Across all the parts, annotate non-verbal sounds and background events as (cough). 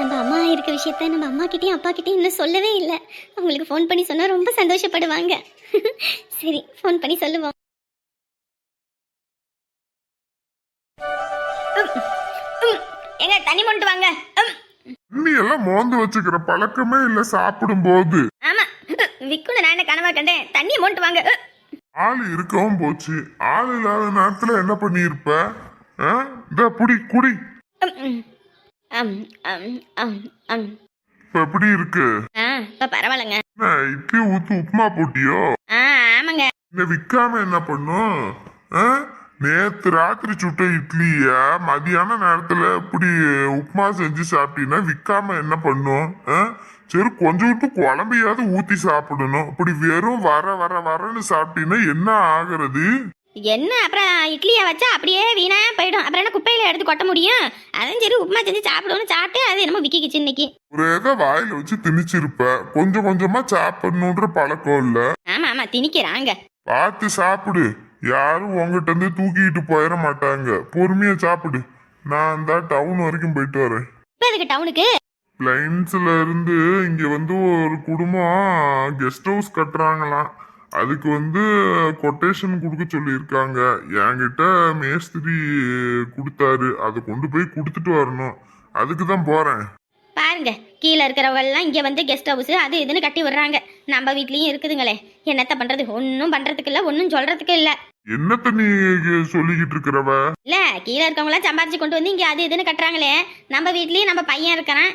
நம்ம அம்மா இருக்க விஷயத்த நம்ம அம்மா கிட்டயும் அப்பா கிட்டயும் இன்னும் சொல்லவே இல்லை. அவங்களுக்கு ஃபோன் பண்ணி சொன்னா ரொம்ப சந்தோஷப்படுவாங்க. (laughs) சரி ஃபோன் பண்ணி சொல்லுவோம். எங்க தண்ணி கொண்டு வாங்க. தண்ணி எல்லாம் மோந்து வச்சுக்கிற பழக்கமே இல்ல சாப்பிடும் போது ஆமா விக்குன்னு நான் என்ன கனவா கண்டேன்? தண்ணி மோண்டு வாங்க. ஆள் இருக்கவும் போச்சு. ஆள் இல்லாத நேரத்துல என்ன பண்ணியிருப்ப? இந்தா புடி குடி. அம், அம், அம், அம். இப்ப எப்படி இருக்கு? ஆ இப்ப பரவாயில்லைங்க. இட்லி ஊத்து உப்புமா போட்டியோ? ஆ ஆமாங்க. இந்த விக்காம என்ன பண்ணும்? நேத்து ராத்திரி சுட்ட இட்லிய மதியான நேரத்துல இப்படி உப்புமா செஞ்சு சாப்பிட்டீங்கன்னா விக்காம என்ன பண்ணும்? சரி கொஞ்சோண்டு குழம்பையாவது ஊத்தி சாப்பிடணும். இப்படி வெறும் வர வர வரன்னு சாப்பிட்டீங்கன்னா என்ன ஆகுறது? என்ன? அப்புறம் இட்லியை வச்சா அப்படியே வீணா போயிடும். அப்புறம் என்ன குப்பையில எடுத்து கொட்ட முடியும்? அதுவும் சரி உப்புமா செஞ்சு சாப்பிடுவோம்னு சாப்பிட்டு அது என்னமோ விக்கிக்கிச்சு இன்னைக்கு. ஒரு இதை வாயில வச்சு திணிச்சிருப்ப. கொஞ்சம் கொஞ்சமா சாப்பிடணுன்ற பழக்கம் இல்ல. ஆமா ஆமா திணிக்கிறாங்க. பார்த்து சாப்பிடு. யாரும் உங்ககிட்ட இருந்து தூக்கிட்டு போயிட மாட்டாங்க. பொறுமையா சாப்பிடு. நான் தான் டவுன் வரைக்கும் போயிட்டு வரேன். இப்ப எதுக்கு டவுனுக்கு பிளைன்ஸ்ல இருந்து இங்க வந்து ஒரு குடும்பம் கெஸ்ட் ஹவுஸ் கட்டுறாங்களாம். அதுக்கு வந்து கொட்டேஷன் கொடுக்க சொல்லியிருக்காங்க. என்கிட்ட மேஸ்திரி கொடுத்தாரு. அதை கொண்டு போய் கொடுத்துட்டு வரணும். அதுக்கு தான் போறேன். பாருங்க கீழே இருக்கிறவங்க எல்லாம் வந்து கெஸ்ட் ஹவுஸ் அது இதுன்னு கட்டி விடுறாங்க. நம்ம வீட்லேயும் இருக்குதுங்களே. என்னத்த பண்ணுறது ஒன்றும் பண்ணுறதுக்கு இல்லை ஒன்றும் சொல்கிறதுக்கு இல்லை. என்னத்த நீ சொல்லிக்கிட்டு இருக்கிறவ? இல்ல கீழே இருக்கவங்களாம் சம்பாரிச்சு கொண்டு வந்து இங்க அது இதுன்னு கட்டுறாங்களே. நம்ம வீட்லயும் நம்ம பையன் இருக்கிறான்.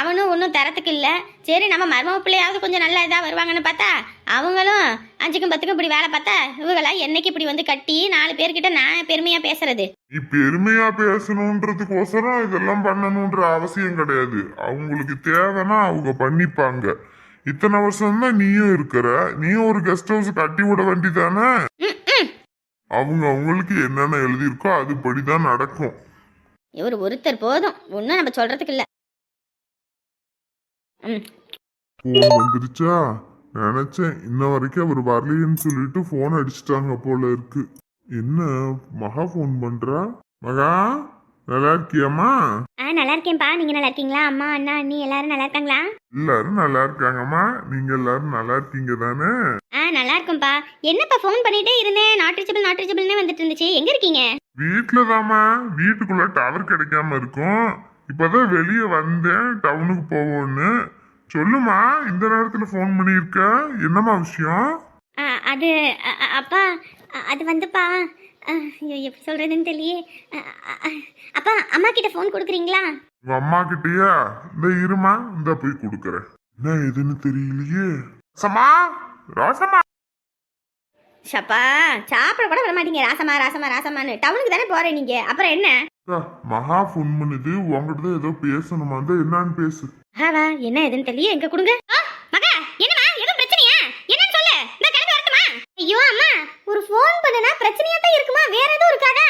அவனும் ஒன்றும் தரத்துக்கு இல்ல. சரி நம்ம மருமக பிள்ளையாவது கொஞ்சம் நல்ல இதா வருவாங்கன்னு பார்த்தா அவங்களும் அஞ்சுக்கும் பத்துக்கும் இப்படி வேலை பார்த்தா இவங்களா என்னைக்கு இப்படி வந்து கட்டி நாலு பேர்கிட்ட நான் பெருமையா பேசுறது? நீ பெருமையா பேசணுன்றதுக்கோசரம் இதெல்லாம் பண்ணணுன்ற அவசியம் கிடையாது. அவங்களுக்கு தேவைன்னா அவங்க பண்ணிப்பாங்க. இத்தனை வருஷம் தான் நீயும் இருக்கிற. நீயும் ஒரு கெஸ்ட் ஹவுஸ் கட்டி விட வேண்டிதானே அவங்க அவங்களுக்கு என்னென்ன எழுதியிருக்கோ அதுபடிதான் நடக்கும். இவர் ஒருத்தர் போதும். ஒன்றும் நம்ம சொல்றதுக்கு இல்ல. ம். போன் வந்துருச்சா நினைச்சேன். இன்ன வரைக்கும் அவர் வரலையேன்னு சொல்லிட்டு போன் அடிச்சிட்டாங்க போல இருக்கு. என்ன? மகா ஃபோன் பண்றா? மகா? நல்லா இருக்கியாம்மா ஆ நல்லா இருக்கேன்ப்பா நீங்க நல்லா இருக்கீங்களா அம்மா அண்ணா அண்ணி எல்லாரும் நல்லா இருக்காங்களா எல்லாரும் நல்லா இருக்காங்கம்மா நீங்க எல்லாரும் நல்லா இருக்கீங்க தானே? ஆ நல்லா இருக்கும்ப்பா என்னப்பா ஃபோன் பண்ணிட்டே இருந்தேன். நாட் ரீச்சபிள் நாட் ரீச்சபிள்னே வந்துட்டு இருந்துச்சு எங்க இருக்கீங்க? வீட்டுல தாம்மா வீட்டுக்குள்ள டவர் கிடைக்காம இருக்கும். இப்பதான் வெளியே வந்தேன். டவுனுக்கு போவோன்னு சொல்லுமா இந்த நேரத்துல ஃபோன் பண்ணியிருக்க? என்னம்மா விஷயம்? ஆ, அது அ, அ, அப்பா அ, அது வந்துப்பா. ஐயோ எப்படி சொல்றதுன்னு தெரியலையே. அப்பா அம்மா கிட்ட ஃபோன் கொடுக்குறீங்களா? உங்க அம்மா கிட்டயா? இந்த இருமா இந்த போய் கொடுக்கறேன். என்ன எதுன்னு தெரியலையே. சமா ராசமா ஷப்பா சாப்பிட கூட விட மாட்டீங்க ராசமா ராசமா ராசமான்னு டவுனுக்கு தானே போறேன் நீங்க. அப்புறம் என்ன? அக்கா, மகா ஃபோன் பண்ணுது. உங்ககிட்ட தான் ஏதோ பேசணுமா? இருந்தா என்னன்னு பேசு. ஆவா என்ன எதுன்னு தெரியல எங்க கொடுங்க. மகா என்னமா எதுவும் பிரச்சனையா என்னன்னு சொல்லு இந்த கிளம்பி வரட்டுமா ஐயோ அம்மா ஒரு ஃபோன் பண்ணுனா பிரச்சனையா தான் இருக்குமா? வேற எதுவும் இருக்காதா?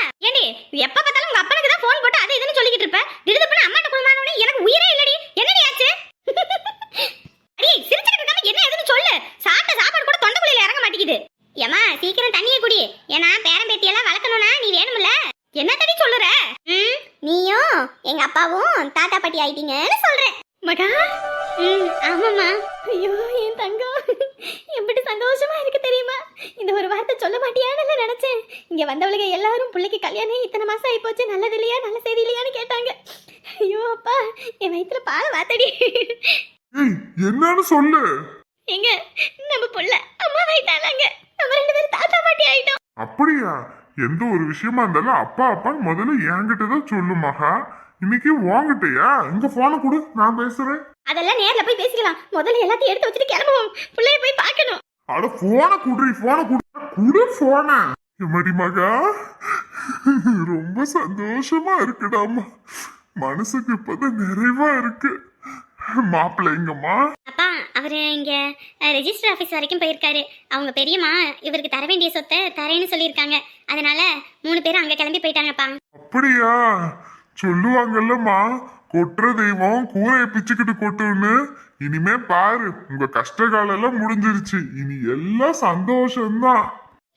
சொல்லு. எங்க நம்ம புள்ள அம்மா வயிட்டாலாங்க நம்ம ரெண்டு பேரும் தாத்தா பாட்டி ஆயிட்டோம். அப்படியா? எந்த ஒரு விஷயமா இருந்தாலும் அப்பா அப்பான்னு முதல்ல என்கிட்ட தான் சொல்லு மகா. இன்னைக்கு உன்கிட்டயா? எங்க போனை கொடு நான் பேசுறேன். அதெல்லாம் நேர்ல போய் பேசிக்கலாம். முதல்ல எல்லாத்தையும் எடுத்து வச்சுட்டு கிளம்புவோம். பிள்ளைய போய் பார்க்கணும். அட போனை குடுறி போனை குடு. குடு போன எம்மடி மகா? ரொம்ப சந்தோஷமா இருக்குடாமா. மனசுக்கு இப்பதான் நிறைவா இருக்கு. மாப்பிள்ளை எங்கம்மா அப்பா அவர் இங்க ரெஜிஸ்டர் ஆஃபீஸ் வரைக்கும் போயிருக்காரு. அவங்க பெரியம்மா இவருக்கு தர வேண்டிய சொத்தை தரேன்னு சொல்லியிருக்காங்க. அதனால மூணு பேரும் அங்க கிளம்பி போயிட்டாங்கப்பா. அப்படியா? சொல்லுவாங்கல்லம்மா. கொட்டுற தெய்வம் கூரையை பிச்சுக்கிட்டு கொட்டுன்னு. இனிமே பாரு உங்க கஷ்ட காலம் எல்லாம் முடிஞ்சிருச்சு. இனி எல்லாம் சந்தோஷம்தான்.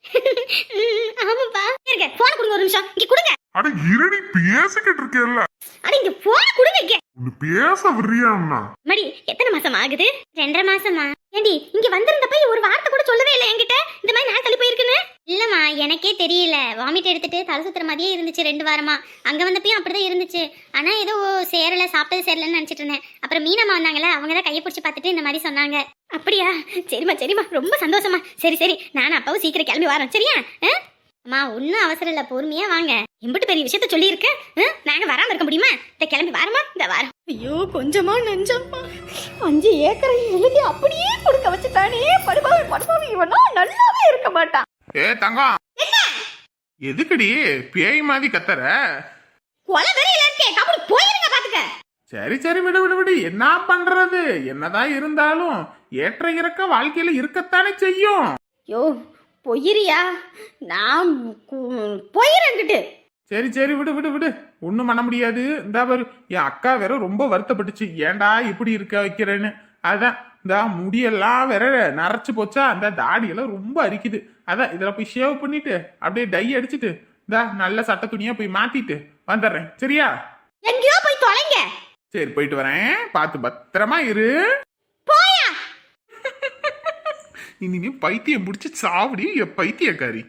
(laughs) ஆமாப்பா. இருங்க போன கொடுங்க ஒரு நிமிஷம். இங்க கொடுங்க. அட இருடி பேசிக்கிட்டு இருக்கேல்ல அட இங்க போன கொடுங்க பேச வரியாண்ணா மடி எத்தனை மாசம் ஆகுது? ரெண்டரை மாசமா? ஏண்டி இங்க வந்திருந்தப்ப ஒரு வார்த்தை கூட சொல்லவே இல்லை என்கிட்ட. இந்த மாதிரி நாள் தள்ளி போயிருக்குன்னு. இல்லம்மா எனக்கே தெரியல. வாமிட் எடுத்துட்டு தலை சுத்துற மாதிரியே இருந்துச்சு ரெண்டு வாரமா. அங்க வந்தப்பயும் அப்படிதான் இருந்துச்சு. ஆனா ஏதோ சேரல சாப்பிட்டது சேரலன்னு நினைச்சிட்டு இருந்தேன். அப்புறம் மீனம்மா வந்தாங்கல்ல அவங்க தான் கையை பிடிச்சி பார்த்துட்டு இந்த மாதிரி சொன்னாங்க. அப்படியா? சரிம்மா சரிம்மா. ரொம்ப சந்தோஷமா சரி சரி. நானும் அப்பாவும் சீக்கிரம் கிளம்பி வரேன் சரியா? அம்மா ஒன்றும் அவசரம் இல்லை. பொறுமையா வாங்க. எம்பிட்டு பெரிய விஷயத்த சொல்லியிருக்கேன் ஆ? நாங்க வராம இருக்க முடியுமா? இந்த கிளம்பி வரமா? கொஞ்சமா நெஞ்சம்மா. அஞ்சு ஏக்கரை எழுதி அப்படியே கொடுக்க வச்சுட்டானே. படுபாவி படுபாவி இவனா நல்லாவே இருக்க மாட்டான். ஏ தங்கம். எதுக்குடி பேய் மாதிரி கத்துற? கொலை வெறியில இருக்கே. கபடி போயிருங்க பாத்துக்க. சரி சரி விடு விடு விடு. என்ன பண்றது? என்னதான் இருந்தாலும் ஏற்ற இறக்க வாழ்க்கையில இருக்கத்தானே செய்யும். ஐயோ பொய்யிரியா நான் போயிரங்கிட்டு சரி சரி விடு விடு விடு. ஒண்ணும் பண்ண முடியாது. இந்த பாரு. என் அக்கா வேற ரொம்ப வருத்தப்பட்டுச்சு. ஏன்டா இப்படி இருக்க வைக்கிறேன்னு. அதான் இந்த முடியெல்லாம் வேற நரைச்சு போச்சா? அந்த தாடியெல்லாம் ரொம்ப அரிக்குது. அதான் இதுல போய் ஷேவ் பண்ணிட்டு அப்படியே டை அடிச்சிட்டு இந்த நல்ல சட்ட துணியா போய் மாத்திட்டு வந்துடுறேன். சரியா? எங்கேயோ போய் தொலைங்க. சரி போயிட்டு வரேன். பார்த்து பத்திரமா இரு. (laughs) இனிமே பைத்தியம் முடிச்சு சாவடி என் பைத்தியக்காரி.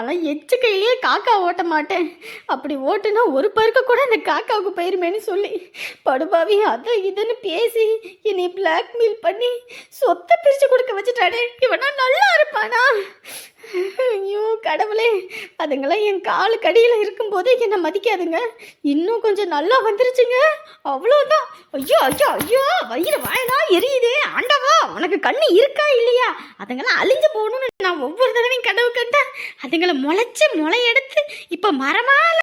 நான்லாம் எச்சு கையிலேயே காக்கா ஓட்ட மாட்டேன். அப்படி ஓட்டுனா ஒரு பருக்க கூட அந்த காக்காவுக்கு போயிருமேன்னு சொல்லி. படுபாவி அதை இதுன்னு பேசி என்னை பிளாக்மெயில் பண்ணி சொத்தை பிரிச்சு கொடுக்க வச்சுட்டானே. இவனா நல்லா இருப்பானா? ஐயோ கடவுளே. அதுங்களாம் என் காலு கடியில் இருக்கும்போதே என்னை மதிக்காதுங்க. இன்னும் கொஞ்சம் நல்லா வந்துருச்சுங்க. அவ்வளோதான் ஐயோ ஐயோ ஐயோ வயிறு வாயனா எரியுதே. ஆண்டவா உனக்கு கண்ணு இருக்கா இல்லையா? அதுங்களாம் அழிஞ்சு போகணும்னு நான் ஒவ்வொரு தடவையும் கனவு கண்டேன் அதுங்களை முளைச்சு முளையெடுத்து இப்ப மரமால.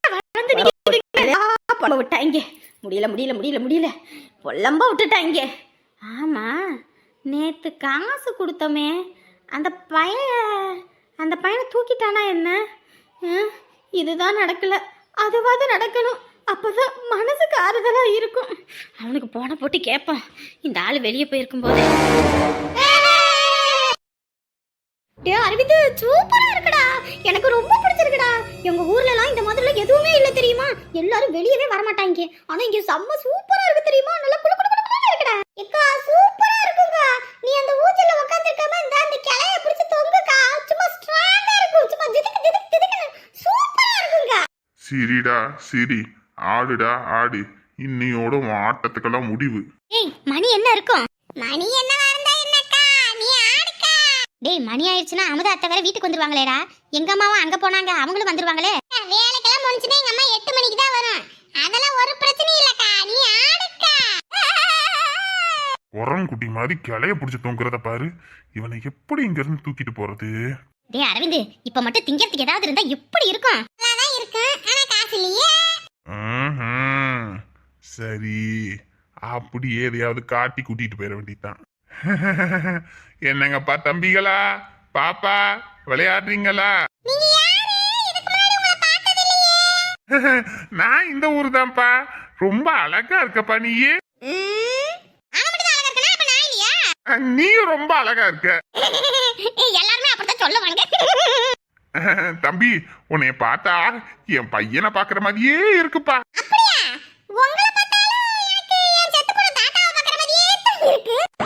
ஆ, பொல விட்டாங்க முடியல முடியல முடியல முடியல. பொல்லம்ப விட்டுட்டாங்க ஆமா நேத்து காசு கொடுத்தோமே. அந்த பையன் அந்த பையனை தூக்கிட்டானா என்ன? இதுதான் நடக்கலை. அதுவாது நடக்கணும். அப்போதான் மனசுக்கு ஆறுதலாக இருக்கும். அவனுக்கு போன போட்டு கேட்பான் இந்த ஆள் வெளியே போயிருக்கும் போது டே அரவிந்த் சூப்பரா இருக்குடா. எனக்கு ரொம்ப பிடிச்சிருக்குடா. எங்க ஊர்ல எல்லாம் இந்த மாதிரிலாம் எதுவுமே இல்ல தெரியுமா? எல்லாரும் வெளியவே வர மாட்டாங்க ஆனா இங்க செம்ம சூப்பரா இருக்கு தெரியுமா? நல்லா குளு குளு குளு குளுன்னு இருக்குடா எக்கா சூப்பரா இருக்குங்க நீ அந்த ஊஞ்சல்ல உட்கார்ந்திருக்காம இந்த அந்த கிளைய பிடிச்சு தொங்குக்கா சும்மா ஸ்ட்ராங்கா இருக்கும் சும்மா ஜிதுக்கு ஜிதுக்கு ஜிதுக்குன்னு சூப்பரா இருக்குங்க சிரிடா சிரி. ஆடுடா ஆடு. இன்னையோட உன் ஆட்டத்துக்கெல்லாம் முடிவு. ஏய் மணி என்ன இருக்கும்? மணி என்ன இருந்தா என்னக்கா? நீ ஆடுக்கா. டேய் மணி ஆயிடுச்சுன்னா அமுதா அத்தை வேற வீட்டுக்கு வந்துருவாங்களேடா. எங்க அம்மாவும் அங்க போனாங்க அவங்களும் வந்துருவாங்களே. வேலைக்கெல்லாம் முடிஞ்சுனா எங்க அம்மா எட்டு மணிக்கு தான் வரும். அதெல்லாம் ஒரு பிரச்சனையும் இல்லக்கா. நீ ஆடுக்கா. குரங்குட்டி மாதிரி கிளைய பிடிச்சி தொங்குறத பாரு. இவனை எப்படி இங்க இருந்து தூக்கிட்டு போறது? டேய் அரவிந்த் இப்ப மட்டும் திங்கிறதுக்கு ஏதாவது இருந்தா எப்படி இருக்கும்? ம்ஹும். சரி. அப்படியே எதையாவது காட்டி கூட்டிட்டு போயிட வேண்டியதுதான். (laughs) என்னங்கப்பா தம்பிகளா? பாப்பா விளையாடுறீங்களா? (laughs) நான் இந்த ஊர் தான்ப்பா ரொம்ப அழகா இருக்கப்பா நீயே. நீயும் ரொம்ப அழகா இருக்க. (laughs) எல்லாருமே அப்படித்தான் சொல்லுவாங்க (laughs) தம்பி உன்னைய பார்த்தா என் பையனை பாக்குற மாதிரியே இருக்குப்பா.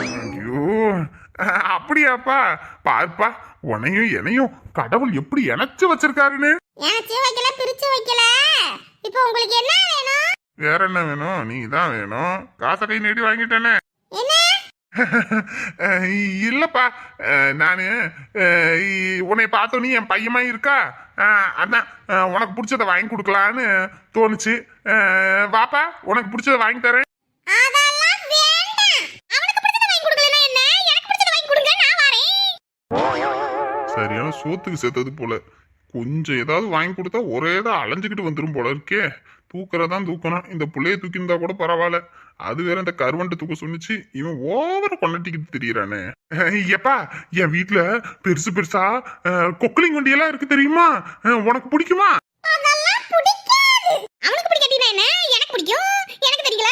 ஐயோ அப்படியாப்பா. பார்ப்பா உன்னையும் என்னையும் கடவுள் எப்படி இணைச்சு வச்சிருக்காருன்னு. ஏச்சு வைக்கல பிரிச்சு வைக்கல. இப்போ உங்களுக்கு என்ன வேணும்? வேற என்ன வேணும்? நீ தான் வேணும். காசை கை நீட்டி வாங்கிட்டேனே. இல்லப்பா. நானு உன்னை பார்த்தோன்னே என் பையமா இருக்கா? அதான் உனக்கு பிடிச்சத வாங்கி கொடுக்கலான்னு தோணுச்சு. வாப்பா உனக்கு பிடிச்சத வாங்கி தரேன். சரியான சோத்துக்கு சேர்த்தது போல. கொஞ்சம் ஏதாவது வாங்கி கொடுத்தா ஒரே தான் அலைஞ்சுக்கிட்டு வந்துடும் போல இருக்கே. தூக்குறதான் தூக்கணும். இந்த புள்ளைய தூக்கியிருந்தா கூட பரவாயில்ல. அது வேற இந்த கருவண்டை தூக்க சொன்னிச்சு. இவன் ஓவர கொண்டாட்டிக்கிட்டு தெரியறானே. எப்பா என் வீட்ல பெருசு பெருசா கொக்கலிங் வண்டி எல்லாம் இருக்கு தெரியுமா? உனக்கு பிடிக்குமா? அதெல்லாம் பிடிக்காது. அவனுக்கு பிடிக்காட்டினா என்ன? எனக்கு பிடிக்கும். எனக்கு தெரியல.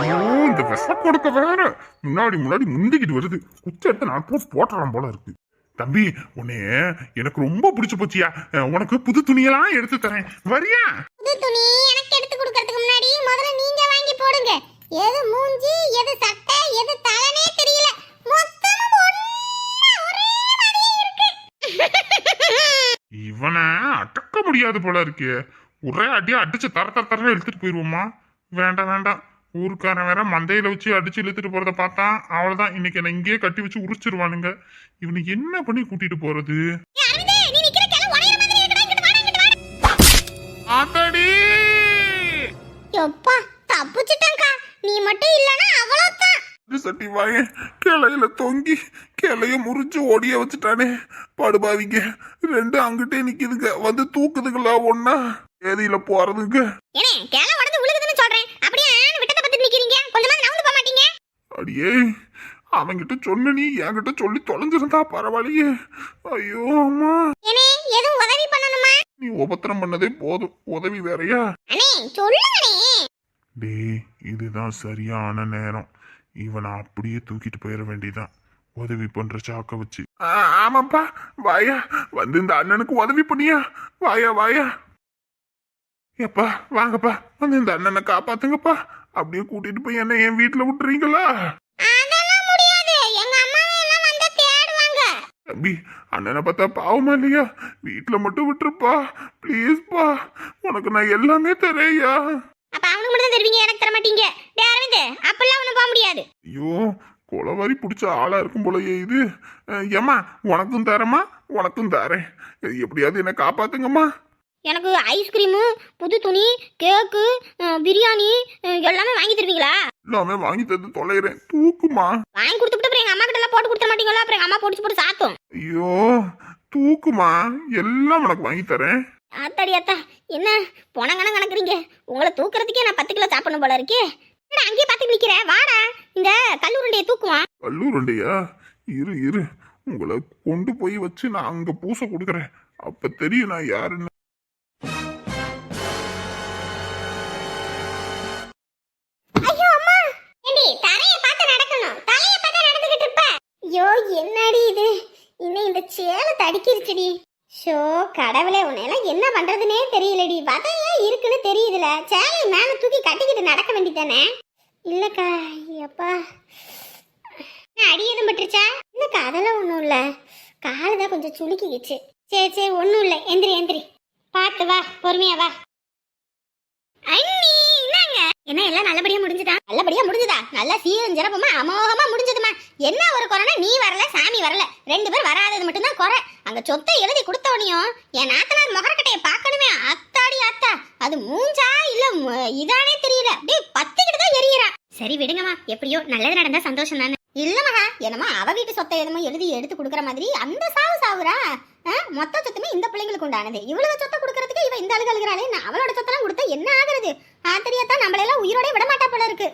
ஐயோ இந்த விஷ கொடுக்க வேற. முன்னாடி முன்னாடி முந்திக்கிட்டு வருது. குச்ச எடுத்து நான் போட்டு போட்டுறான் போல இருக்கு. தம்பி உன்னைய எனக்கு ரொம்ப பிடிச்சு போச்சியா? உனக்கு புது துணியெல்லாம் எடுத்து தரேன். வரியா? புது துணி எனக்கு எடுத்து எது மூஞ்சி எது சட்டை எது தலைனே தெரியல. மொத்தமும் ஒரே மாதிரி இருக்கு. இவனை அடக்க முடியாது போல இருக்கே. ஒரே அடியா அடிச்சு தர தர தரன்னு இழுத்துட்டு போயிடுவோமா வேண்டாம் வேண்டாம். ஊருக்காரன் வேற மந்தையில வச்சு அடிச்சு இழுத்துட்டு போறத பார்த்தா அவ்வளவுதான் இன்னைக்கு என்ன இங்கேயே கட்டி வச்சு உரிச்சிருவானுங்க. இவனுக்கு என்ன பண்ணி கூட்டிட்டு போறது? அடடி! எப்பா நீ மட்டும் இல்லனா அவ்வளவுதான். சட்டி வாங்க கிளையில தொங்கி கிளைய முறிச்சு ஒடிய வச்சுட்டானே. படுபாவிங்க ரெண்டு அங்கிட்டே நிக்குதுங்க. வந்து தூக்குதுங்களா ஒன்னா ஏதியில போறதுங்க. ஏனே கிளை உடந்து உழுகுதுன்னு சொல்றேன். அப்படியே விட்டத்தை பத்தி நிக்கிறீங்க. கொஞ்சமாவது நவுந்து போக மாட்டீங்க. அடியே அவன்கிட்ட சொன்ன நீ என்கிட்ட சொல்லி தொலைஞ்சிருந்தா பரவாயில்லையே. ஐயோ அம்மா. ஏனே எதுவும் உதவி பண்ணணுமா? நீ உபத்திரம் பண்ணதே போதும். உதவி வேறயா? அண்ணே சொல்லுங்கண்ணே. டேய் இதுதான் சரியான நேரம். இவனை அப்படியே தூக்கிட்டு போயிட வேண்டியதான் உதவி பண்ற சாக்க வச்சு. ஆமாப்பா. வாயா வந்து இந்த அண்ணனுக்கு உதவி பண்ணியா? வாயா வாயா. எப்பா வாங்கப்பா. வந்து இந்த அண்ணனை காப்பாத்துங்கப்பா. அப்படியே கூட்டிட்டு போய் என்ன என் வீட்டுல விட்டுறீங்களா? அதெல்லாம் முடியாது. எங்க அம்மா எல்லாம் வந்து தேடுவாங்க. தம்பி அண்ணனை பார்த்தா பாவமா இல்லையா? வீட்டுல மட்டும் விட்டுருப்பா. ப்ளீஸ்ப்பா உனக்கு நான் எல்லாமே தரேயா அப்ப அவனுக்கு மட்டும் தான் தருவீங்க எனக்கு தர மாட்டீங்க டே அரவிந்த் அப்பெல்லாம் ஒண்ணும் போக முடியாது. ஐயோ கொலவாரி பிடிச்ச ஆளா இருக்கும் போலயே இது. அஹ், ஏம்மா உனக்கும் தரேம்மா உனக்கும் தரேன். எப்படியாவது என்ன காப்பாத்துங்கம்மா. எனக்கு ஐஸ்கிரீமு புது துணி கேக்கு அஹ், பிரியாணி அஹ், எல்லாமே வாங்கி தருவீங்களா? எல்லாமே வாங்கி தந்து தொலைகிறேன் தூக்குமா வாங்கி கொடுத்துட்டு அப்புறம் எங்க அம்மா கிட்ட எல்லாம் போட்டு கொடுத்துட மாட்டீங்களா? அப்புறம் எங்க அம்மா போட்டு போட்டு சாத்தும். ஐயோ தூக்குமா எல்லாம் உனக்கு வாங்கி தரேன். ஆத்தாடி அத்தா என்ன பொணங்கணம் கணக்குறீங்க? உங்களை தூக்குறதுக்கே நான் பத்து கிலோ சாப்பிடணும் போல இருக்கே. என்னடா அங்கேயே பார்த்து நிக்கிற? வாடா இந்த கல்லூரண்டையை தூக்குவான். கல்லூரண்டையா? இரு இரு. உங்களை கொண்டு போய் வச்சு நான் அங்க பூசை கொடுக்குறேன். அப்ப தெரியும் நான் யாருன்னு. ஐயோ என்னடி இது? இன்னும் இந்த சேலை தடிக்கிருச்சுடி. ஷோ கடவுளே உன்னையெல்லாம் என்ன பண்றதுனே தெரியலடி. வதையா இருக்குன்னு தெரியுதுல. சேலை மேல தூக்கி கட்டிக்கிட்டு நடக்க வேண்டிதானே இல்லக்கா எப்பா அடி எதுவும் பட்டுருச்சா? இல்லக்கா அதெல்லாம் ஒன்றும் இல்லை. கால் தான் கொஞ்சம் சுளுக்கிக்கிச்சு. சரி சரி ஒன்றும் இல்லை. எந்திரி எந்திரி. பார்த்து வா பொறுமையா வா. ஐயோ என்ன எல்லாம் நல்லபடியா முடிஞ்சுதா? நல்லபடியா முடிஞ்சுதா? நல்லா சீரும் சிறப்புமா? அமோகமா முடிஞ்சதுமா. என்ன ஒரு குறைனா நீ வரல சாமி வரல. ரெண்டு பேர் வராதது மட்டும்தான் குறை. அங்க சொத்தை எழுதி கொடுத்தவனையும் என் நாத்தனார் முகரக்கட்டைய பார்க்கணுமே அத்தாடி அத்தா. அது மூஞ்சா இல்ல இதானே தெரியல. அப்படியே பத்திக்கிட்டு தான் எரியறான் சரி விடுங்கம்மா. எப்படியோ நல்லது நடந்தா சந்தோஷம் தானே. இல்ல மகா. என்னமா அவ வீட்டு சொத்தை எதுமோ எழுதி எடுத்து கொடுக்குற மாதிரி அந்த சாவு சாவுரா மொத்த சொத்துமே இந்த பிள்ளைங்களுக்கு உண்டானது. இவ்வளவு சொத்தை கொடுக்கறதுக்கு இவ இந்த அழுகு அழுகிறாளே நான் அவளோட சொத்தெல்லாம் கொடுத்தா என்ன ஆகுறது? ஆத்தரியத்தான் நம்மளெல்லாம் உயிரோட விட மாட்டா போல இருக்கு.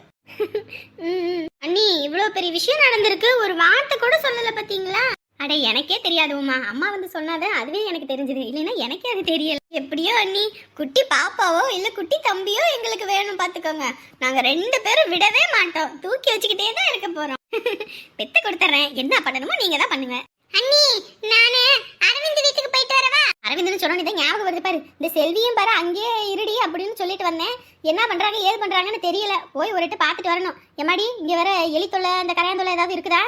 அண்ணி இவ்வளவு பெரிய விஷயம் நடந்திருக்கு. ஒரு வார்த்தை கூட சொல்லல பாத்தீங்களா? அட எனக்கே தெரியாது உமா. அம்மா வந்து சொன்னாத அதுவே எனக்கு தெரிஞ்சது. இல்லைன்னா எனக்கே அது தெரியல. எப்படியோ அண்ணி குட்டி பாப்பாவோ இல்ல குட்டி தம்பியோ எங்களுக்கு வேணும் பாத்துக்கோங்க. நாங்க ரெண்டு பேரும் விடவே மாட்டோம். தூக்கி வச்சுக்கிட்டே தான் இருக்க போறோம். (laughs) பெத்து கொடுத்துறேன். என்ன பண்ணணுமோ நீங்க தான் பண்ணுங்க. அண்ணி நானு அரவிந்த் வீட்டுக்கு போயிட்டு வரவா? அரவிந்த்னு சொன்னோன்னே தான் ஞாபகம் வருது பாரு. இந்த செல்வியும் பாரு அங்கேயே இருடி அப்படின்னு சொல்லிட்டு வந்தேன். என்ன பண்றாங்க ஏது பண்றாங்கன்னு தெரியல. போய் ஒரு பார்த்துட்டு வரணும். எம்மாடி இங்க வர எலி தொல்லை இந்த கரையான் ஏதாவது இருக்குதா?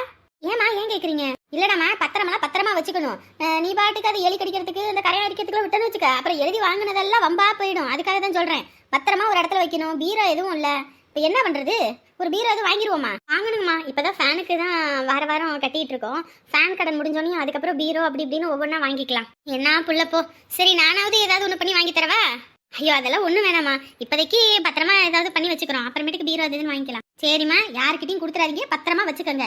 ஏமா ஏன் கேக்குறீங்க? இல்லடாமா பத்திரமெல்லாம் பத்திரமா வச்சுக்கணும். நீ பாட்டுக்கு அது எலி கடிக்கிறதுக்கு இந்த கரையை அடிக்கிறதுக்குலாம் விட்டேன்னு வச்சுக்க. அப்புறம் எழுதி வாங்கினதெல்லாம் வம்பா போயிடும். அதுக்காக தான் சொல்றேன். பத்திரமா ஒரு இடத்துல வைக்கணும். பீரோ எதுவும் இல்ல. இப்போ என்ன பண்றது? ஒரு பீரோ எதுவும் வாங்கிடுவோமா வாங்கணுங்கம்மா. இப்போதான் ஃபேனுக்கு தான் வார வாரம் கட்டிட்டு இருக்கோம். ஃபேன் கடன் முடிஞ்சோடனே அதுக்கப்புறம் பீரோ அப்படி இப்படின்னு ஒவ்வொன்றா வாங்கிக்கலாம். என்ன புள்ளப்போ சரி நானாவது ஏதாவது ஒன்று பண்ணி வாங்கி தரவா? ஐயோ அதெல்லாம் ஒன்றும் வேணாம்மா. இப்போதைக்கு பத்திரமா ஏதாவது பண்ணி வச்சுக்கிறோம். அப்புறமேட்டுக்கு பீரோ அது வாங்கிக்கலாம். சரிம்மா யார்கிட்டயும் கொடுத்துறாதீங்க. பத்திரமா வச்சுக்கோங்க.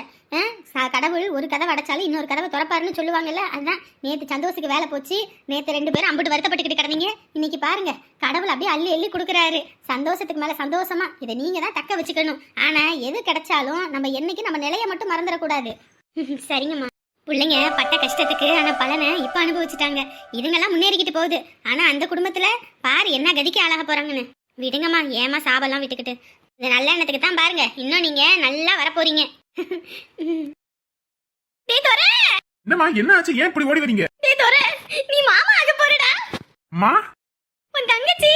கடவுள் ஒரு கதவை அடைச்சாலும் இன்னொரு கதவை திறப்பாருன்னு சொல்லுவாங்கல்ல அதுதான். நேற்று சந்தோஷத்துக்கு வேலை போச்சு. நேற்று ரெண்டு பேரும் அம்பிட்டு வருத்தப்பட்டுக்கிட்டு கிடந்தீங்க. இன்னைக்கு பாருங்க கடவுள் அப்படியே அள்ளி அள்ளி கொடுக்குறாரு. சந்தோஷத்துக்கு மேலே சந்தோஷமா. இதை நீங்க தான் தக்க வச்சுக்கணும். ஆனா எது கிடைச்சாலும் நம்ம என்னைக்கு நம்ம நிலையை மட்டும் மறந்துடக்கூடாது. (laughs) சரிங்கம்மா. பிள்ளைங்க பட்ட கஷ்டத்துக்கு ஆன பலனை இப்ப அனுபவிச்சுட்டாங்க. இதுங்கெல்லாம் முன்னேறிக்கிட்டு போகுது. ஆனா அந்த குடும்பத்துல பாரு என்ன கதிக்கு ஆளாக போறாங்கன்னு. விடுங்கம்மா ஏமா சாபெல்லாம் விட்டுக்கிட்டு. இந்த நல்ல எண்ணத்துக்கு தான் பாருங்க. இன்னும் நீங்க நல்லா வரப்போறீங்க. (laughs) என்னம்மா என்ன ஆச்சு? ஏன் இப்படி ஓடி வரீங்க? நீ மாமா ஆக போறடா. அம்மா உன் தங்கச்சி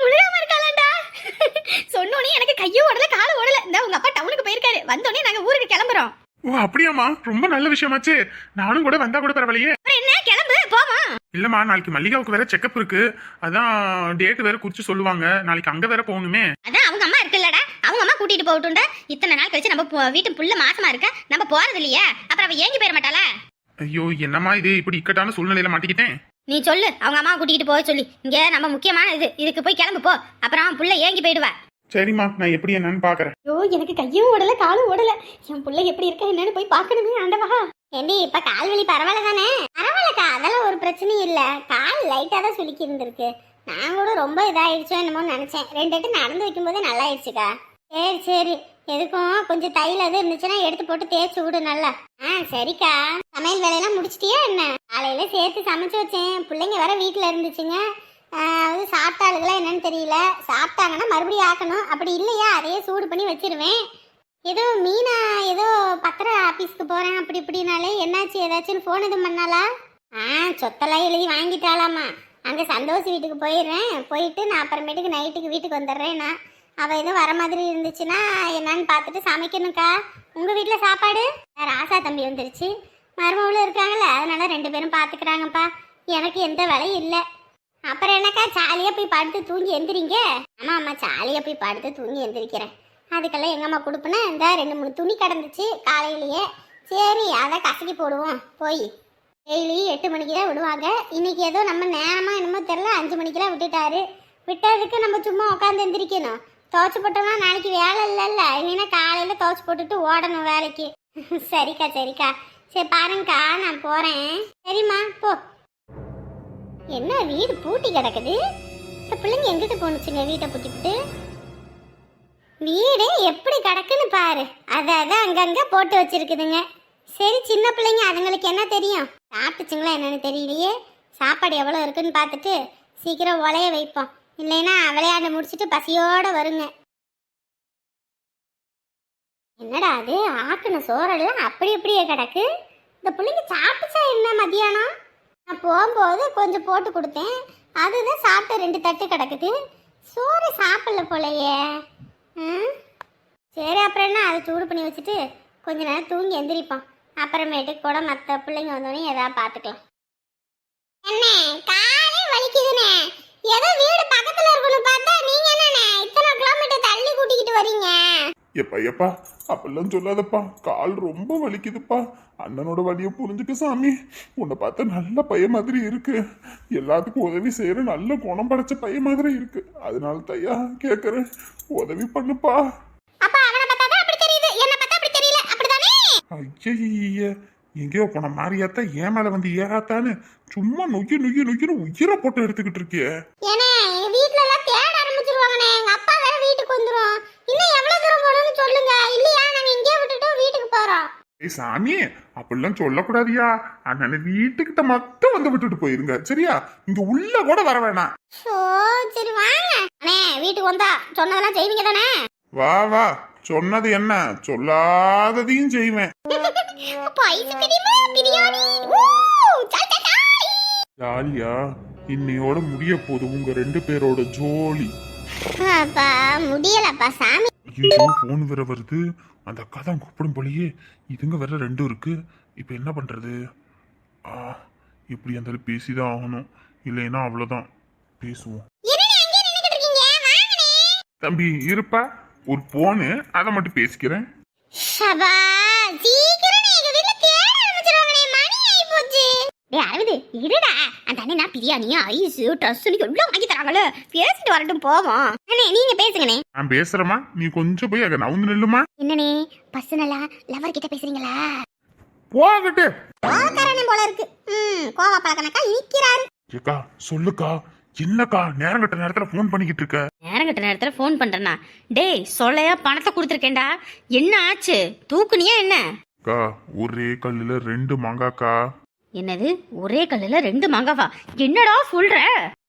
முழுகாம இருக்காளாண்டா. (laughs) சொன்னோனே எனக்கு கையும் ஓடல காலும் ஓடல. இந்த உங்க அப்பா டவுனுக்கு போயிருக்காரு. வந்தோடனே நாங்க ஊருக்கு கிளம்புறோம். ஓ அப்படியாம்மா. ரொம்ப நல்ல விஷயமாச்சு. நானும் கூட வந்தா கூட பரவாயில்லையே. என்ன? கிளம்பு போவோம் இல்லம்மா நாளைக்கு மல்லிகாவுக்கு வேற செக்கப் இருக்கு. அதான் டேட் வேற குறிச்சு சொல்லுவாங்க. நாளைக்கு அங்க வேற போகணுமே. அதான் அவங்க அம்மா இருக்குல்லடா. அவங்க அம்மா கூட்டிட்டு போகட்டும்டா. இத்தனை நாள் கழிச்சு நம்ம போ- வீட்டு புள்ள மாசமா இருக்க. நம்ம போறது இல்லையா. அப்புறம் அவ ஏங்கி போயிட மாட்டாளா? ஐயோ என்னம்மா இது? இப்படி இக்கட்டான சூழ்நிலையில மாட்டிக்கிட்டேன். நீ சொல்லு. அவங்க அம்மா கூட்டிட்டு போக சொல்லி. இங்க நம்ம முக்கியமான இது. இதுக்கு போய் கிளம்பு போ. அப்புறம் புள்ள ஏங்கி போயிடுவா. சரிம்மா நான் எப்படி என்னன்னு பாக்குறேன். ஐயோ எனக்கு கையும் ஓடல காலும் ஓடல. என் பிள்ளை எப்படி இருக்கா என்னன்னு போய் பார்க்கணுமே ஆண்டவா. ஏண்டி இப்ப கால் வலி பரவாயில்ல தானே? பரவாயில்லக்கா அதெல்லாம் ஒரு பிரச்சனையும் இல்ல. கால் லைட்டா தான் சுலுக்கி இருந்திருக்கு. நான் கூட ரொம்ப இதாயிடுச்சோ என்னமோ நினைச்சேன். ரெண்டு எட்டு நடந்து வைக்கும் போதே நல்லா ஆயிடுச்சுக்கா சரி சரி. எதுக்கும் கொஞ்சம் தையல் எதுவும் இருந்துச்சுன்னா எடுத்து போட்டு தேய்ச்சி விடு நல்லா. ஆ சரிக்கா. சமையல் வேலையெல்லாம் முடிச்சிட்டியா என்ன? காலையில சேர்த்து சமைச்சு வச்சேன். பிள்ளைங்க வர வீட்டில் இருந்துச்சுங்க. அது சாப்பிட்டாளுங்களா என்னன்னு தெரியல. சாப்பிட்டாங்கன்னா மறுபடியும் ஆக்கணும். அப்படி இல்லையா? அதையே சூடு பண்ணி வச்சிருவேன். ஏதோ மீனா ஏதோ பத்திர ஆஃபீஸ்க்கு போகிறேன் அப்படி இப்படினாலே என்னாச்சு? ஏதாச்சும் ஃபோன் எதுவும் பண்ணாளா? ஆ சொத்தெல்லாம் எழுதி வாங்கிட்டாளாமா. அங்கே சந்தோஷ் வீட்டுக்கு போயிடுறேன். போயிட்டு நான் அப்புறமேட்டுக்கு நைட்டுக்கு வீட்டுக்கு வந்துடுறேன் நான். அவள் எதுவும் வர மாதிரி இருந்துச்சுன்னா என்னன்னு பார்த்துட்டு சமைக்கணும்க்கா. உங்கள் வீட்டில் சாப்பாடு? ராசா தம்பி வந்துருச்சு. மருமகளும் இருக்காங்கல்ல அதனால ரெண்டு பேரும் பார்த்துக்கிறாங்கப்பா. எனக்கு எந்த வேலையும் இல்லை. அப்புறம் என்னக்கா ஜாலியாக போய் படுத்து தூங்கி எந்திரிங்க. ஆமாம் அம்மா ஜாலியாக போய் படுத்து தூங்கி எந்திரிக்கிறேன். அதுக்கெல்லாம் எங்கள் அம்மா கொடுப்புனா இந்த ரெண்டு மூணு துணி கிடந்துச்சு காலையிலேயே. சரி அதை கசக்கி போடுவோம். போய். டெய்லி எட்டு மணிக்கு தான் விடுவாங்க. இன்னைக்கு ஏதோ நம்ம நேரமாக என்னமோ தெரில அஞ்சு மணிக்கெல்லாம் விட்டுட்டாரு. விட்டதுக்கு நம்ம சும்மா உட்காந்து எந்திரிக்கணும். துவச்சி போட்டோம்னா நாளைக்கு வேலை இல்லைல்ல. இல்லைன்னா காலையில் துவச்சி போட்டுட்டு ஓடணும் வேலைக்கு. (laughs) சரிக்கா சரிக்கா. சரி பாருங்கக்கா நான் போகிறேன் சரிம்மா போ. என்ன வீடு பூட்டி கிடக்குது. இந்த பிள்ளைங்க எங்கிட்ட போணுச்சுங்க? வீட்டை பூட்டிவிட்டு வீடு எப்படி கிடக்குன்னு பாரு. அதை அதை அங்கங்கே போட்டு வச்சிருக்குதுங்க. சரி சின்ன பிள்ளைங்க அதுங்களுக்கு என்ன தெரியும்? சாப்பிட்டுச்சுங்களா என்னன்னு தெரியலையே. சாப்பாடு எவ்வளோ இருக்குன்னு பார்த்துட்டு சீக்கிரம் உலைய வைப்போம். இல்லைன்னா விளையாண்டு முடிச்சுட்டு பசியோட வருங்க. என்னடா அது? ஆக்கின சோறெல்லாம் அப்படி அப்படியே கிடக்கு. இந்த பிள்ளைங்க சாப்பிட்டுச்சா என்ன மதியானம் நான் போகும்போது கொஞ்சம் போட்டு கொடுத்தேன். அதுதான் சாப்பிட்ட ரெண்டு தட்டு கிடக்குது. சோறு சாப்பிடல போலையே. ம்? சரி அப்புறம் என்ன? அதை சூடு பண்ணி வச்சுட்டு கொஞ்ச நேரம் தூங்கி எந்திரிப்போம். அப்புறமேட்டு கூட மற்ற பிள்ளைங்க வந்தோடனே எதாவது பார்த்துக்கலாம் என்ன காலே வலிக்குதுண்ணே. ஏதோ வீடு பக்கத்தில் இருக்கணும் பார்த்தா நீங்கள் என்னண்ணே? இத்தனை கிலோமீட்டர் தள்ளி கூட்டிக்கிட்டு வரீங்க. எப்பா எப்பா? அப்பெல்லாம் சொல்லாதப்பா. கால் ரொம்ப வலிக்குதுப்பா. அண்ணனோட வலியை புரிஞ்சுக்க சாமி உன்னை பார்த்தா நல்ல பையன் மாதிரி இருக்கு. எல்லாத்துக்கும் உதவி செய்யற நல்ல குணம் படைச்ச பையன் மாதிரி இருக்கு. அதனால தையா கேட்கறேன் உதவி பண்ணுப்பா. ஐய எங்கேயோ போன மாரியாத்தா ஏன் மேல வந்து ஏறாத்தான்னு சும்மா நொய்யு நொய்யு நொய்யுன்னு உயிரை போட்டு எடுத்துக்கிட்டு இருக்கியே. வீட்ல எல்லாம் தேட ஆரம்பிச்சிருவாங்கண்ணே எங்க அப்பா வேற வீட்டுக்கு வந்துரும். இன்னும் எவ்வளவு தூரம் போகணும்னு சொல்லுங்க. இல்லையா? நாங்க இங்கே விட்டுட்டு வீட்டுக்கு போறோம். ஏய் சாமி அப்படிலாம் சொல்லக்கூடாதியா? அண்ணனை வீட்டுக்கிட்ட மட்டும் வந்து விட்டுட்டு போயிருங்க சரியா? இங்க உள்ள கூட வர வேணாம். ஸோ சரி வாங்க. அண்ணே வீட்டுக்கு வந்தா சொன்னதெல்லாம் செய்வீங்க தானே? வா வா. சொன்னது என்ன? சொல்லாததையும் செய்வேன். ஜாலியா இன்னையோட முடிய போகுது உங்க ரெண்டு பேரோட ஜோலி. அப்பா முடியலப்பா சாமி. ஐயோ ஃபோன் வேற வருது. அந்த அக்கா தான் கூப்பிடும் போலயே. இதுங்க வேற ரெண்டும் இருக்கு. இப்போ என்ன பண்றது? ஆ இப்படி அந்த பேசிதான் ஆகணும். இல்லைன்னா அவ்வளோதான் பேசுவோம். தம்பி இருப்பா. ஒரு போனு அதை மட்டும் பேசிக்கிறேன். ஷபா சீக்கிரம் டேய் அரவிந்த் இருடா. அந்த அண்ணே நான் பிரியாணி ஐஸ் ட்ரெஸ் எல்லாம் வாங்கி தராங்கல்ல பேசிட்டு வரட்டும் போவோம். அண்ணே நீங்க பேசுங்கண்ணே. நான் பேசுறேம்மா. நீ கொஞ்சம் போய் அங்க நவுந்து நில்லுமா என்னண்ணே பர்சனலா லவர் கிட்ட பேசுறீங்களா? போகட்டு கோவக்காரனே போல இருக்கு. ம் கோவா பழக்கணக்கா இனிக்கிறாரு. ஏக்கா சொல்லுக்கா. என்னக்கா நேரம் கட்ட நேரத்துல ஃபோன் பண்ணிக்கிட்டு இருக்க? நேரங்கட்ட நேரத்தில் ஃபோன் பண்ணுறேண்ணா டேய் சொல்லையா பணத்தை கொடுத்துருக்கேன்டா. என்ன ஆச்சு? தூக்குனியா என்ன? அக்கா ஒரே கல்லுல ரெண்டு மாங்காக்கா. என்னது? ஒரே கல்லில் ரெண்டு மாங்காவா? என்னடா சொல்ற?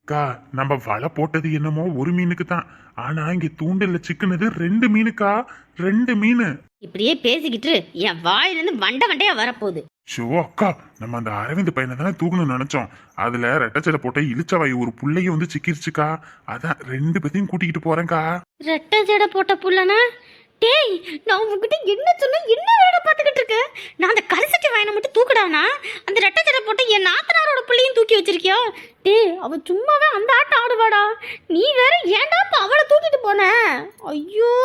அக்கா நம்ம வலை போட்டது என்னமோ ஒரு மீனுக்கு தான். ஆனா இங்க தூண்டல்ல சிக்குனது ரெண்டு மீனுக்கா? ரெண்டு மீன். இப்படியே பேசிக்கிட்டு. என் வாயிலிருந்து வண்டை வண்டையா வரப்போகுது. ஷோ அக்கா நம்ம அந்த அரவிந்த் பையனை தானே தூக்கணும்னு நினைச்சோம். அதுல ரெட்டச்சடை போட்ட இழிச்சவாய் ஒரு புள்ளைய வந்து சிக்கிருச்சுக்கா. அதான் ரெண்டு பேத்தையும் கூட்டிக்கிட்டு போறேன்க்கா. ரெட்டை ஜடை போட்ட புள்ளனா? டேய் நான் உங்ககிட்ட என்ன சொன்ன என்ன வேலை பார்த்துக்கிட்டு இருக்க? நான் அந்த கரிசட்டி வாயனை மட்டும் தூக்குடானா? அந்த ரெட்டை போட்டு என் நாத்தனாரோட பிள்ளையும் தூக்கி வச்சிருக்கியோ? டேய் அவ சும்மாவே அந்த ஆட்டம் ஆடுவாடா. நீ வேற ஏன்டா இப்போ அவளை தூக்கிட்டு போன? ஐயோ!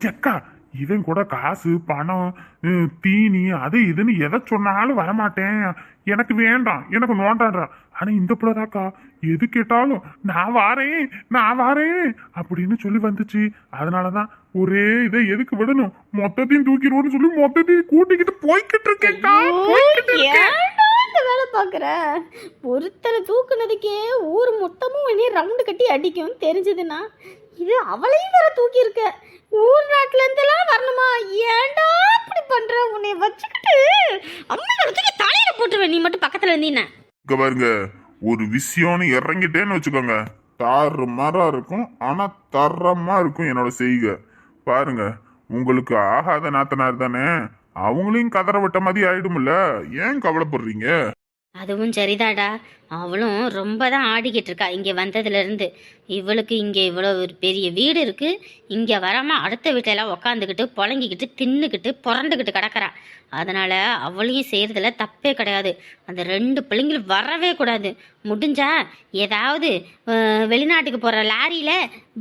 அக்கா இவன் கூட காசு பணம் தீனி அது இதுன்னு எதை சொன்னாலும் வரமாட்டேன். எனக்கு வேண்டாம் எனக்கு நோண்டான்றான் ஆனால் இந்த பிள்ளைதாக்கா எது கேட்டாலும் நான் வாரேன் நான் வாரேன் அப்படின்னு சொல்லி வந்துச்சு. அதனாலதான் ஒரே இதை எதுக்கு விடணும்? மொத்தத்தையும் தூக்கிடுவோம்னு சொல்லி மொத்தத்தையும் கூட்டிக்கிட்டு போய்கிட்டு இருக்கேன்க்கா போய்கிட்டு இருக்கேன். வேலை பார்க்குற? ஒருத்தனை தூக்குனதுக்கே ஊர் மொத்தமும் இனி ரவுண்டு கட்டி அடிக்கும் தெரிஞ்சதுன்னா இது அவளையும் வேற தூக்கி இருக்க ஊர் நாட்டுல இருந்தெல்லாம் வரணுமா? ஏன்டா இப்படி பண்ற? உன்னை வச்சுக்கிட்டு அம்மா தூக்கி தலையில போட்டுருவேன். நீ மட்டும் பக்கத்துல இருந்தீன்னா இங்க பாருங்க ஒரு விஷயம்னு இறங்கிட்டேன்னு வச்சுக்கோங்க. தாறு மரம் இருக்கும் ஆனால் தரமாக இருக்கும் என்னோட செய்கை. பாருங்க உங்களுக்கு ஆகாத நாத்தனார் தானே? அவங்களையும் கதற விட்ட மாதிரி ஆயிடும்ல. ஏன் கவலைப்படுறீங்க? அதுவும் சரிதாடா. அவளும் ரொம்ப தான் ஆடிக்கிட்டு இருக்கா. இங்கே வந்ததுலேருந்து இவளுக்கு இங்கே இவ்வளோ ஒரு பெரிய வீடு இருக்குது இங்கே வராமல் அடுத்த வீட்டையெல்லாம் உக்காந்துக்கிட்டு புழங்கிக்கிட்டு தின்னுக்கிட்டு புரண்டுக்கிட்டு கிடக்கிறா. அதனால் அவளையும் செய்கிறதுல தப்பே கிடையாது. அந்த ரெண்டு பிள்ளைங்களும் வரவே கூடாது. முடிஞ்சா ஏதாவது வெளிநாட்டுக்கு போகிற லாரியில்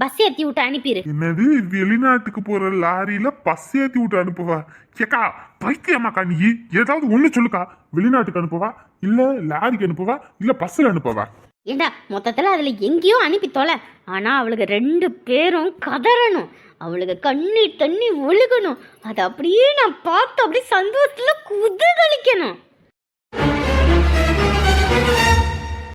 பஸ் ஏற்றி விட்டு அனுப்பிடு என்னது? வெளிநாட்டுக்கு போகிற லாரியில் பஸ் ஏற்றி விட்டு அனுப்புவா? கேக்கா பைத்தியமாக்கா நீ. ஏதாவது ஒன்று சொல்லுக்கா. வெளிநாட்டுக்கு அனுப்புவா? இல்ல லாரிக்கு அனுப்புவா? இல்ல பஸ்ல அனுப்புவா? ஏண்டா மொத்தத்தில் அதில் எங்கேயோ அனுப்பி தொலை. ஆனால் அவளுக்கு ரெண்டு பேரும் கதறணும். அவளுக்கு கண்ணீர் தண்ணி ஒழுகணும். அதை அப்படியே நான் பார்த்து அப்படியே சந்தோஷத்தில் குதூகலிக்கணும்